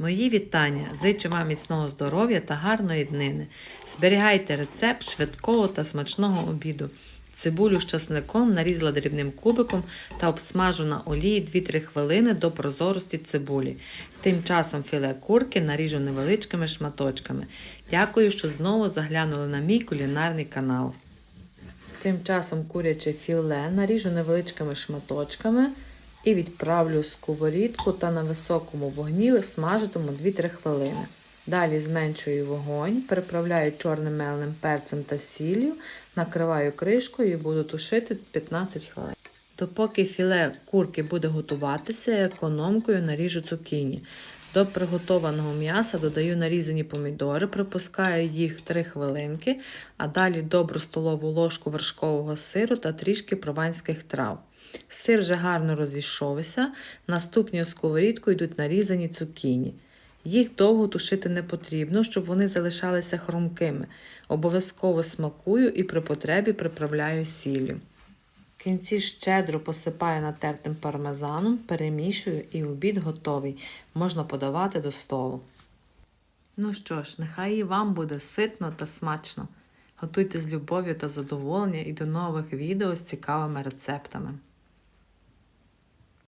Мої вітання! Зичу вам міцного здоров'я та гарної днини. Зберігайте рецепт швидкого та смачного обіду. Цибулю з часником нарізала дрібним кубиком та обсмажу на олії 2-3 хвилини до прозорості цибулі. Тим часом філе курки наріжу невеличкими шматочками. Дякую, що знову заглянули на мій кулінарний канал. Тим часом куряче філе наріжу невеличкими шматочками і відправлю в сковорідку та на високому вогні смажитиму 2-3 хвилини. Далі зменшую вогонь, приправляю чорним меленим перцем та сіллю, накриваю кришкою і буду тушити 15 хвилин. Допоки філе курки буде готуватися, я економкою наріжу цукіні. До приготованого м'яса додаю нарізані помідори, припускаю їх 3 хвилинки, а далі добру столову ложку вершкового сиру та трішки прованських трав. Сир вже гарно розійшовся, наступні у сковорідку йдуть нарізані цукіні. Їх довго тушити не потрібно, щоб вони залишалися хрумкими. Обов'язково смакую і при потребі приправляю сіллю. В кінці щедро посипаю натертим пармезаном, перемішую і обід готовий. Можна подавати до столу. Ну що ж, нехай і вам буде ситно та смачно. Готуйте з любов'ю та задоволенням і до нових відео з цікавими рецептами.